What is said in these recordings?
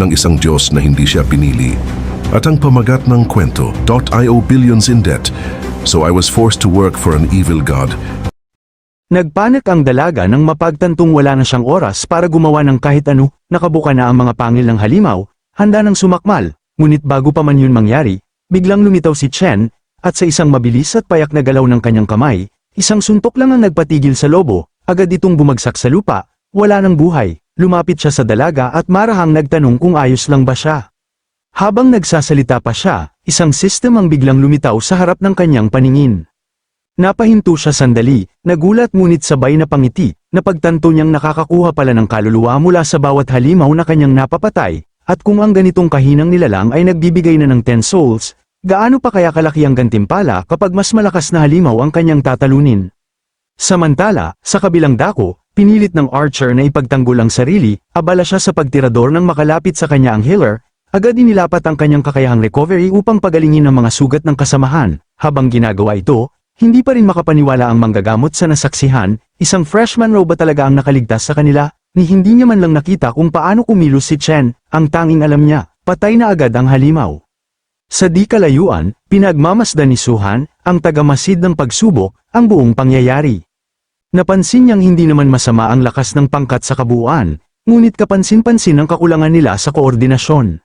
ng isang Diyos na hindi siya pinili. At ang pamagat ng kwento, I owe billions in debt, so I was forced to work for an evil God. Nagpanik ang dalaga nang mapagtantong wala na siyang oras para gumawa ng kahit ano, nakabuka na ang mga pangil ng halimaw, handa ng sumakmal, ngunit bago pa man yun mangyari, biglang lumitaw si Chen, at sa isang mabilis at payak na galaw ng kanyang kamay, isang suntok lang ang nagpatigil sa lobo, agad itong bumagsak sa lupa, wala ng buhay, lumapit siya sa dalaga at marahang nagtanong kung ayos lang ba siya. Habang nagsasalita pa siya, isang system ang biglang lumitaw sa harap ng kanyang paningin. Napahinto siya sandali, nagulat ngunit sabay na pangiti, na pagtanto niyang nakakakuha pala ng kaluluwa mula sa bawat halimaw na kanyang napapatay, at kung ang ganitong kahinang nilalang ay nagbibigay na ng 10 souls, gaano pa kaya kalaki ang gantimpala kapag mas malakas na halimaw ang kanyang tatalunin? Samantala, sa kabilang dako, pinilit ng Archer na ipagtanggol ang sarili, abala siya sa pagtirador ng makalapit sa kanya ang healer, agad inilapat ang kanyang kakayahang recovery upang pagalingin ang mga sugat ng kasamahan, habang ginagawa ito, hindi pa rin makapaniwala ang manggagamot sa nasaksihan, isang freshman ba talaga ang nakaligtas sa kanila, ni hindi niya man lang nakita kung paano kumilos si Chen, ang tanging alam niya, patay na agad ang halimaw. Sa di kalayuan, pinagmamasdan ni Suhan, ang tagamasid ng pagsubok, ang buong pangyayari. Napansin niyang hindi naman masama ang lakas ng pangkat sa kabuuan, ngunit kapansin-pansin ang kakulangan nila sa koordinasyon.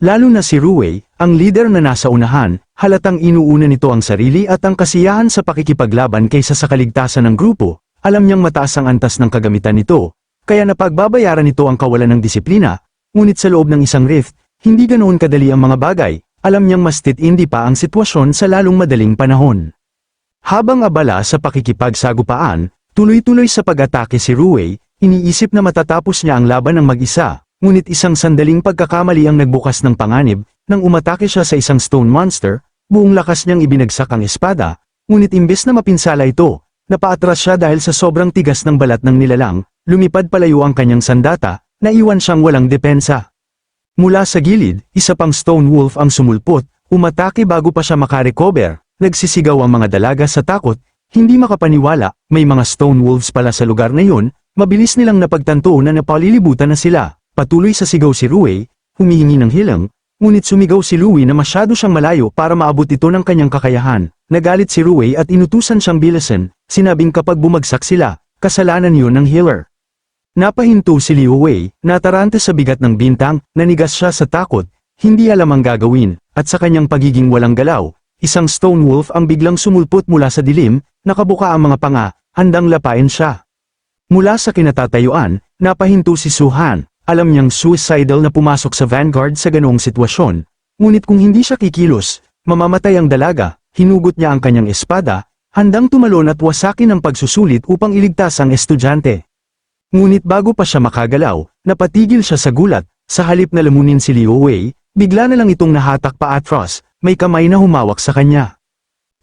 Lalo na si Ruwei, ang leader na nasa unahan, halatang inuuna nito ang sarili at ang kasiyahan sa pakikipaglaban kaysa sa kaligtasan ng grupo, alam niyang mataas ang antas ng kagamitan nito, kaya napagbabayaran nito ang kawalan ng disiplina, ngunit sa loob ng isang rift, hindi ganoon kadali ang mga bagay, alam niyang mas titindi pa ang sitwasyon sa lalong madaling panahon. Habang abala sa pakikipagsagupaan, tuloy-tuloy sa pag-atake si Ruwei, iniisip na matatapos niya ang laban ng mag-isa, ngunit isang sandaling pagkakamali ang nagbukas ng panganib, nang umatake siya sa isang stone monster, buong lakas niyang ibinagsak ang espada, ngunit imbes na mapinsala ito, napaatras siya dahil sa sobrang tigas ng balat ng nilalang, lumipad palayo ang kanyang sandata, naiwan siyang walang depensa. Mula sa gilid, isa pang stone wolf ang sumulpot, umatake bago pa siya makarecover, nagsisigaw ang mga dalaga sa takot, hindi makapaniwala, may mga stone wolves pala sa lugar na yun, mabilis nilang napagtanto na napalilibutan na sila, patuloy sa sigaw si Ruwei, humihingi ng hilang, ngunit sumigaw si Louie na masyado siyang malayo para maabot ito ng kanyang kakayahan, nagalit si Ruwei at inutusan siyang bilisan, sinabing kapag bumagsak sila, kasalanan yun ng healer. Napahinto si Liu Wei, natarante sa bigat ng bintang, nanigas siya sa takot, hindi alam ang gagawin, at sa kanyang pagiging walang galaw, isang stone wolf ang biglang sumulpot mula sa dilim, nakabuka ang mga panga, handang lapain siya. Mula sa kinatatayuan, napahinto si Suhan, alam niyang suicidal na pumasok sa vanguard sa ganoong sitwasyon, ngunit kung hindi siya kikilos, mamamatay ang dalaga, hinugot niya ang kanyang espada, handang tumalon at wasakin ang pagsusulit upang iligtas ang estudyante. Ngunit bago pa siya makagalaw, napatigil siya sa gulat, sa halip na lamunin si Liu Wei, bigla na lang itong nahatak pa atros, may kamay na humawak sa kanya.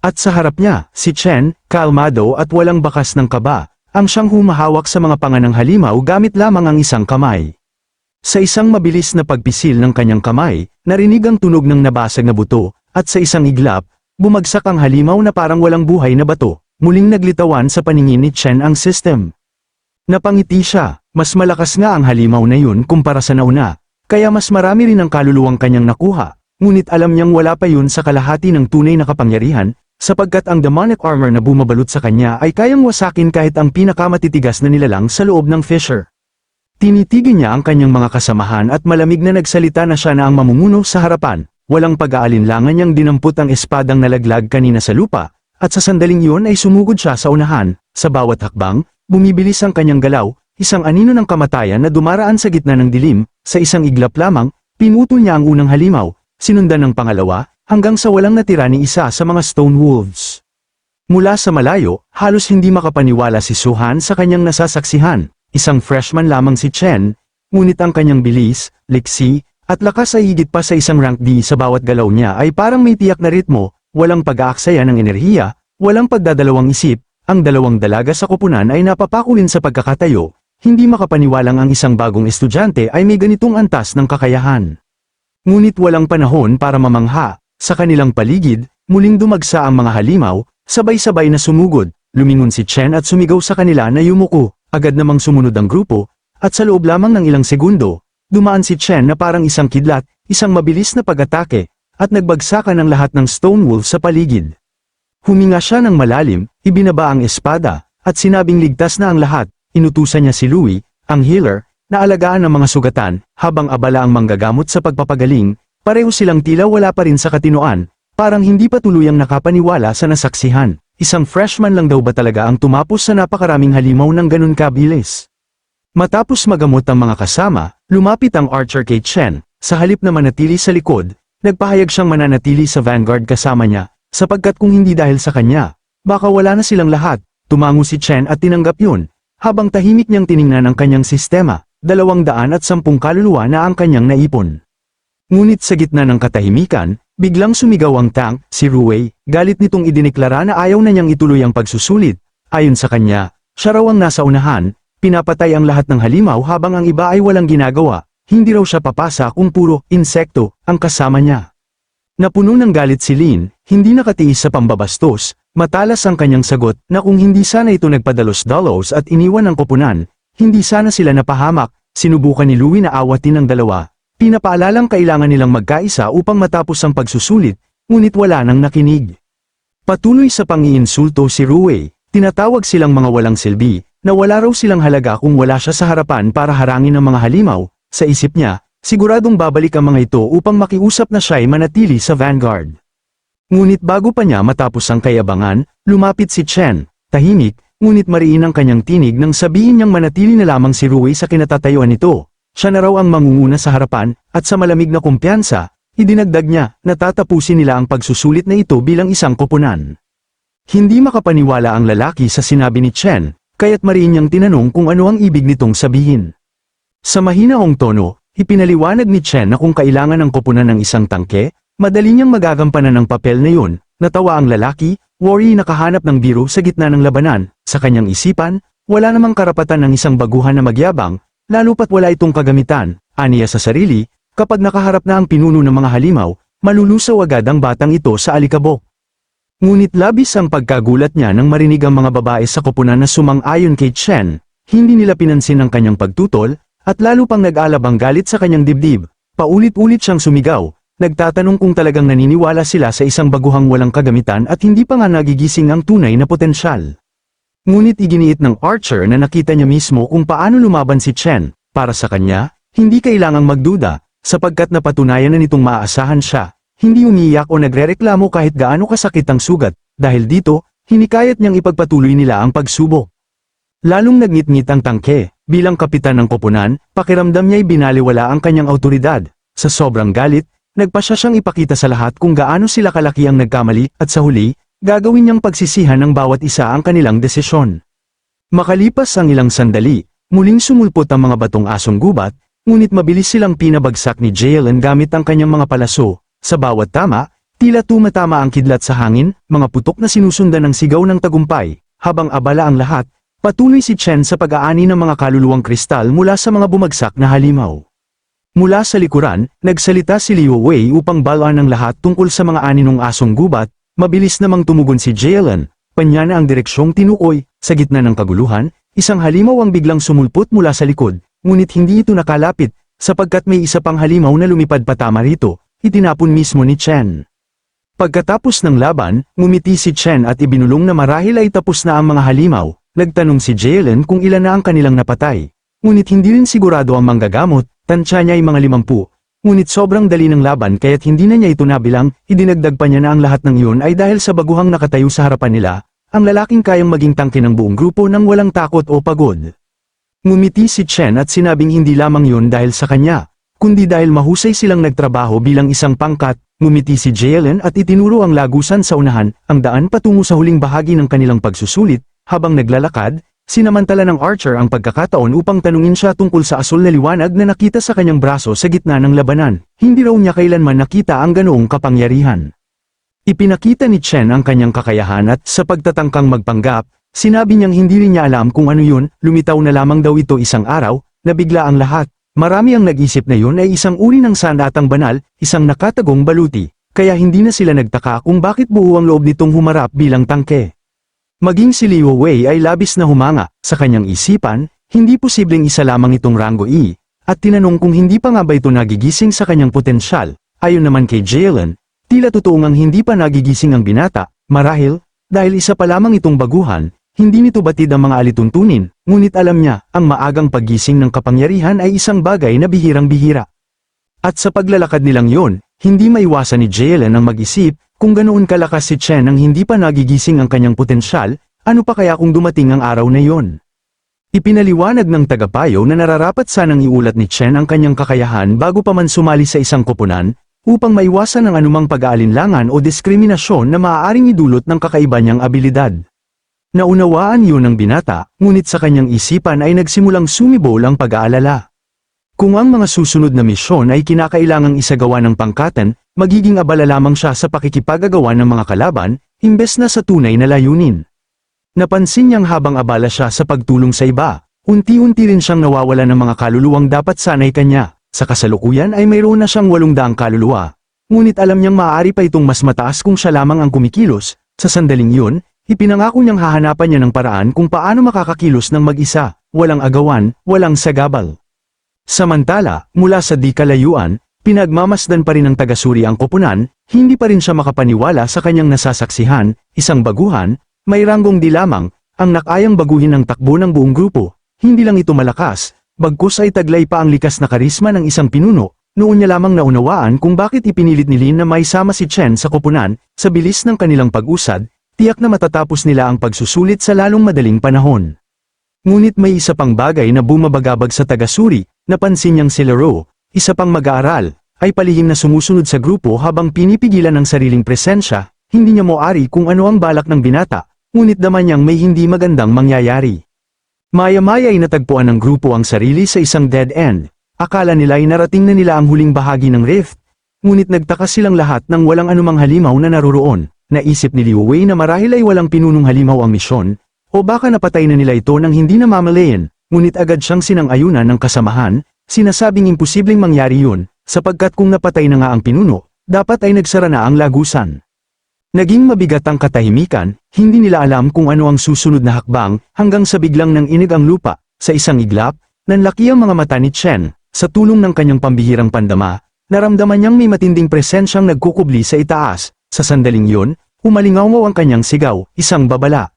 At sa harap niya, si Chen, kalmado at walang bakas ng kaba, ang siyang humahawak sa mga panganang halimaw gamit lamang ang isang kamay. Sa isang mabilis na pagpisil ng kanyang kamay, narinig ang tunog ng nabasag na buto, at sa isang iglap, bumagsak ang halimaw na parang walang buhay na bato, muling naglitawan sa paningin ni Chen ang system. Napangiti siya, mas malakas nga ang halimaw na yun kumpara sa nauna, kaya mas marami rin ang kaluluwang kanyang nakuha, ngunit alam niyang wala pa yun sa kalahati ng tunay na kapangyarihan, sapagkat ang demonic armor na bumabalot sa kanya ay kayang wasakin kahit ang pinakamatitigas na nilalang sa loob ng Fisher. Tinitigin niya ang kanyang mga kasamahan at malamig na nagsalita na siya na ang mamumuno sa harapan, walang pag-aalinlangan niyang dinampot ang espadang nalaglag kanina sa lupa, at sa sandaling iyon ay sumugod siya sa unahan, sa bawat hakbang, bumibilis ang kanyang galaw, isang anino ng kamatayan na dumaraan sa gitna ng dilim, sa isang iglap lamang, pinutol niya ang unang halimaw, sinundan ng pangalawa, hanggang sa walang natira ni isa sa mga stone wolves. Mula sa malayo, halos hindi makapaniwala si Suhan sa kanyang nasasaksihan, isang freshman lamang si Chen, ngunit ang kanyang bilis, liksi, at lakas ay higit pa sa isang rank D sa bawat galaw niya ay parang may tiyak na ritmo, walang pag-aaksaya ng enerhiya, walang pagdadalawang isip, ang dalawang dalaga sa kupunan ay napapakulin sa pagkakatayo, hindi makapaniwalang ang isang bagong estudyante ay may ganitong antas ng kakayahan. Ngunit walang panahon para mamangha, sa kanilang paligid, muling dumagsa ang mga halimaw, sabay-sabay na sumugod, lumingon si Chen at sumigaw sa kanila na yumuko, agad namang sumunod ang grupo, at sa loob lamang ng ilang segundo, dumaan si Chen na parang isang kidlat, isang mabilis na pag-atake, at nagbagsakan ang lahat ng stone wolf sa paligid. Huminga siya ng malalim, ibinaba ang espada, at sinabing ligtas na ang lahat, inutusan niya si Louie, ang healer, na alagaan ang mga sugatan, habang abala ang manggagamot sa pagpapagaling, pareho silang tila wala pa rin sa katinoan, parang hindi pa tuluyang nakapaniwala sa nasaksihan. Isang freshman lang daw ba talaga ang tumapos sa napakaraming halimaw ng ganun kabilis? Matapos magamot ang mga kasama, lumapit ang archer kay Chen, sa halip na manatili sa likod, nagpahayag siyang mananatili sa vanguard kasama niya, sapagkat kung hindi dahil sa kanya, baka wala na silang lahat, tumango si Chen at tinanggap yun, habang tahimik niyang tiningnan ang kanyang sistema, dalawang daan at sampung kaluluwa na ang kanyang naipon. Ngunit sa gitna ng katahimikan, biglang sumigaw ang tank, si Ruwei, galit nitong idineklara na ayaw na niyang ituloy ang pagsusulit. Ayon sa kanya, siya raw ang nasa unahan, pinapatay ang lahat ng halimaw habang ang iba ay walang ginagawa, hindi raw siya papasa kung puro insekto ang kasama niya. Napuno ng galit si Lin, hindi nakatiis sa pambabastos, matalas ang kanyang sagot na kung hindi sana ito nagpadalos-dalos at iniwan ang koponan, hindi sana sila napahamak, sinubukan ni Louie na awatin ng dalawa, Pinapaalalang kailangan nilang magkaisa upang matapos ang pagsusulit, ngunit wala nang nakinig. Patuloy sa pangiinsulto si Ruwei, tinatawag silang mga walang silbi, na wala raw silang halaga kung wala siya sa harapan para harangin ang mga halimaw, sa isip niya, siguradong babalik ang mga ito upang makiusap na siya'y manatili sa vanguard. Ngunit bago pa niya matapos ang kayabangan, lumapit si Chen, tahimik, ngunit mariin ang kanyang tinig nang sabihin niyang manatili na lamang si Ruwei sa kinatatayuan nito, siya na raw ang mangunguna sa harapan, at sa malamig na kumpiyansa, idinagdag niya na tatapusin nila ang pagsusulit na ito bilang isang koponan. Hindi makapaniwala ang lalaki sa sinabi ni Chen, kaya't mariin niyang tinanong kung ano ang ibig nitong sabihin. Sa mahinaong tono, ipinaliwanag ni Chen na kung kailangan ng koponan ng isang tangke, madali niyang magagampanan ng papel na yun, natawa ang lalaki, worry nakahanap ng biro sa gitna ng labanan, sa kanyang isipan, wala namang karapatan ng isang baguhan na magyabang, Lalo pat wala itong kagamitan, aniya sa sarili, kapag nakaharap na ang pinuno ng mga halimaw, malulusaw agad ang batang ito sa alikabok. Ngunit labis ang pagkagulat niya nang marinig ang mga babae sa koponan na sumang-ayon kay Chen, hindi nila pinansin ang kanyang pagtutol, at lalo pang nag-alab ang galit sa kanyang dibdib, paulit-ulit siyang sumigaw, nagtatanong kung talagang naniniwala sila sa isang baguhang walang kagamitan at hindi pa nga nagigising ang tunay na potensyal. Ngunit iginiit ng Archer na nakita niya mismo kung paano lumaban si Chen, para sa kanya, hindi kailangang magduda, sapagkat napatunayan na nitong maaasahan siya, hindi umiiyak o nagrereklamo kahit gaano kasakit ang sugat, dahil dito, hinikayat niyang ipagpatuloy nila ang pagsubok. Lalong nagngit-ngit ang tangke, bilang kapitan ng koponan, pakiramdam niya'y binaliwala ang kanyang autoridad, sa sobrang galit, nagpasya siyang ipakita sa lahat kung gaano sila kalaki ang nagkamali, at sa huli, Gagawin niyang pagsisihan ng bawat isa ang kanilang desisyon. Makalipas ang ilang sandali, muling sumulpot ang mga batong asong gubat, ngunit mabilis silang pinabagsak ni Jalen gamit ang kanyang mga palaso. Sa bawat tama, tila tumatama ang kidlat sa hangin, mga putok na sinusundan ng sigaw ng tagumpay, habang abala ang lahat, patuloy si Chen sa pag-aani ng mga kaluluwang kristal mula sa mga bumagsak na halimaw. Mula sa likuran, nagsalita si Liu Wei upang balaan ng lahat tungkol sa mga aninong asong gubat, Mabilis namang tumugon si Jalen, panya na ang direksyong tinukoy, sa gitna ng kaguluhan, isang halimaw ang biglang sumulpot mula sa likod, ngunit hindi ito nakalapit, sapagkat may isa pang halimaw na lumipad patama rito, itinapon mismo ni Chen. Pagkatapos ng laban, ngumiti si Chen at ibinulong na marahil ay tapos na ang mga halimaw, nagtanong si Jalen kung ilan na ang kanilang napatay. Ngunit hindi rin sigurado ang manggagamot, tansya niya ay mga limampu, ngunit sobrang dali ng laban kaya't hindi na niya ito nabilang, idinagdag pa niya na ang lahat ng iyon ay dahil sa baguhang nakatayo sa harapan nila, ang lalaking kayang maging tangke ng buong grupo nang walang takot o pagod. Ngumiti si Chen at sinabing hindi lamang yun dahil sa kanya, kundi dahil mahusay silang nagtrabaho bilang isang pangkat, ngumiti si Jalen at itinuro ang lagusan sa unahan, ang daan patungo sa huling bahagi ng kanilang pagsusulit, habang naglalakad, sinamantala ng Archer ang pagkakataon upang tanungin siya tungkol sa asul na liwanag na nakita sa kanyang braso sa gitna ng labanan, hindi raw niya kailanman nakita ang ganoong kapangyarihan. Ipinakita ni Chen ang kanyang kakayahan at sa pagtatangkang magpanggap, sinabi niyang hindi rin niya alam kung ano yun, lumitaw na lamang daw ito isang araw, nabigla ang lahat. Marami ang nag-isip na yun ay isang uri ng sandatang banal, isang nakatagong baluti, kaya hindi na sila nagtaka kung bakit buo ang loob nitong humarap bilang tangke. Maging si Liu Wei ay labis na humanga, sa kanyang isipan, hindi posibleng isa lamang itong rango E, at tinanong kung hindi pa nga ba ito nagigising sa kanyang potensyal, ayon naman kay Jalen, tila totoo ngang hindi pa nagigising ang binata, marahil, dahil isa pa lamang itong baguhan, hindi nito batid ang mga alituntunin, ngunit alam niya, ang maagang paggising ng kapangyarihan ay isang bagay na bihirang-bihira. At sa paglalakad nilang yon, hindi maiwasan ni Jalen ang mag-isip, kung ganoon kalakas si Chen nang hindi pa nagigising ang kanyang potensyal, ano pa kaya kung dumating ang araw na yon? Ipinaliwanag ng tagapayo na nararapat sanang iulat ni Chen ang kanyang kakayahan bago pa man sumali sa isang koponan, upang maiwasan ang anumang pag-aalinlangan o diskriminasyon na maaaring idulot ng kakaiba niyang abilidad. Naunawaan yun ng binata, ngunit sa kanyang isipan ay nagsimulang sumibol ang pag-aalala. Kung ang mga susunod na misyon ay kinakailangang isagawa ng pangkatan, magiging abala lamang siya sa pakikipagagawa ng mga kalaban, imbes na sa tunay na layunin. Napansin niyang habang abala siya sa pagtulong sa iba, unti-unti rin siyang nawawala ng mga kaluluwang dapat sanay kanya. Sa kasalukuyan ay mayroon na siyang walong daang kaluluwa. Ngunit alam niyang maaari pa itong mas mataas kung siya lamang ang kumikilos, sa sandaling yun, ipinangako niyang hahanapan niya ng paraan kung paano makakakilos ng mag-isa, walang agawan, walang sagabal. Samantala, mula sa di kalayuan, pinagmamasdan pa rin ng tagasuri ang koponan, hindi pa rin siya makapaniwala sa kanyang nasasaksihan, isang baguhan, may ranggong di lamang, ang nakayang baguhin ang takbo ng buong grupo, hindi lang ito malakas, bagkus ay taglay pa ang likas na karisma ng isang pinuno, noon niya lamang naunawaan kung bakit ipinilit ni Lin na may sama si Chen sa koponan, sa bilis ng kanilang pag-usad, tiyak na matatapos nila ang pagsusulit sa lalong madaling panahon. Ngunit may isa pang bagay na bumabagabag sa tagasuri, napansin niyang si Laro, isa pang mag-aaral, ay palihim na sumusunod sa grupo habang pinipigilan ng sariling presensya, hindi niya moari kung ano ang balak ng binata, ngunit daman niyang may hindi magandang mangyayari. Maya-maya ay natagpuan ng grupo ang sarili sa isang dead end, akala nila ay narating na nila ang huling bahagi ng rift, ngunit nagtaka silang lahat ng walang anumang halimaw na naroroon, naisip ni Liu Wei na marahil ay walang pinunong halimaw ang misyon, o baka napatay na nila ito nang hindi na mamalayan, ngunit agad siyang sinang-ayunan ng kasamahan, sinasabing imposibleng mangyari yun, sapagkat kung napatay na nga ang pinuno, dapat ay nagsara na ang lagusan. Naging mabigat ang katahimikan, hindi nila alam kung ano ang susunod na hakbang, hanggang sa biglang nang inig ang lupa, sa isang iglap, nanlaki ang mga mata ni Chen, sa tulong ng kanyang pambihirang pandama, naramdaman niyang may matinding presensyang nagkukubli sa itaas, sa sandaling yun, humalingaw ang kanyang sigaw, isang babala.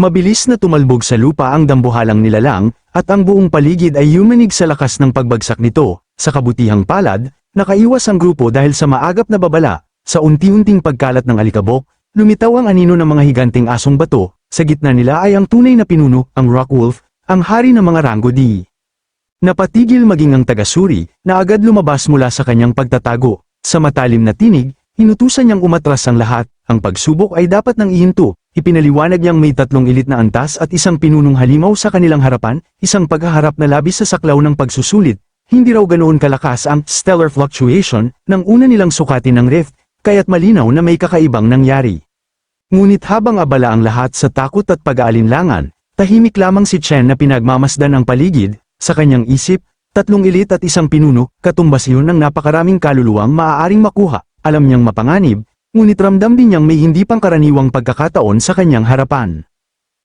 Mabilis na tumalbog sa lupa ang dambuhalang nilalang, at ang buong paligid ay yumanig sa lakas ng pagbagsak nito. Sa kabutihang palad, nakaiwas ang grupo dahil sa maagap na babala. Sa unti-unting pagkalat ng alikabok, lumitaw ang anino ng mga higanting asong bato. Sa gitna nila ay ang tunay na pinuno, ang Rock Wolf, ang hari ng mga Rango D. Napatigil maging ang tagasuri, na agad lumabas mula sa kanyang pagtatago. Sa matalim na tinig, inutusan niyang umatras ang lahat, ang pagsubok ay dapat nang ihinto, Ipinaliwanag niyang may tatlong ilit na antas at isang pinunong halimaw sa kanilang harapan, isang paghaharap na labis sa saklaw ng pagsusulit. Hindi raw ganoon kalakas ang stellar fluctuation nang una nilang sukatin ng rift, kaya't malinaw na may kakaibang nangyari. Ngunit habang abala ang lahat sa takot at pag-aalinlangan, tahimik lamang si Chen na pinagmamasdan ang paligid, sa kanyang isip, tatlong ilit at isang pinuno, katumbas yun ng napakaraming kaluluwang maaaring makuha, alam niyang mapanganib, ngunit ramdam din niyang may hindi pangkaraniwang pagkakataon sa kanyang harapan.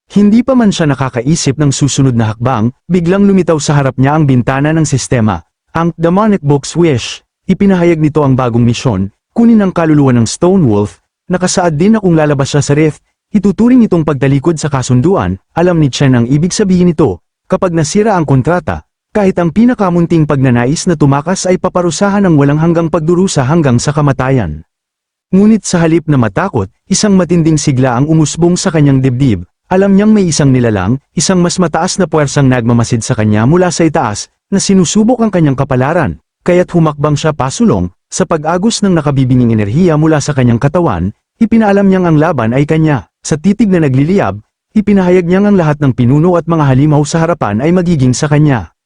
Hindi pa man siya nakakaisip ng susunod na hakbang, biglang lumitaw sa harap niya ang bintana ng sistema. Ang Demonic Box Wish, ipinahayag nito ang bagong misyon, kunin ang kaluluwa ng Stone Wolf, nakasaad din na kung lalabas siya sa rift, ituturing itong pagtalikod sa kasunduan, alam ni Chen ang ibig sabihin nito, kapag nasira ang kontrata, kahit ang pinakamunting pagnanais na tumakas ay paparusahan ng walang hanggang pagdurusa hanggang sa kamatayan. Ngunit sa halip na matakot, isang matinding sigla ang umusbong sa kanyang dibdib, alam niyang may isang nilalang, isang mas mataas na puwersang nagmamasid sa kanya mula sa itaas, na sinusubok ang kanyang kapalaran, kaya't humakbang siya pasulong, sa pag-agos ng nakabibinging enerhiya mula sa kanyang katawan, ipinaalam niyang ang laban ay kanya, sa titig na nagliliyab, ipinahayag niyang ang lahat ng pinuno at mga halimaw sa harapan ay magiging sa kanya.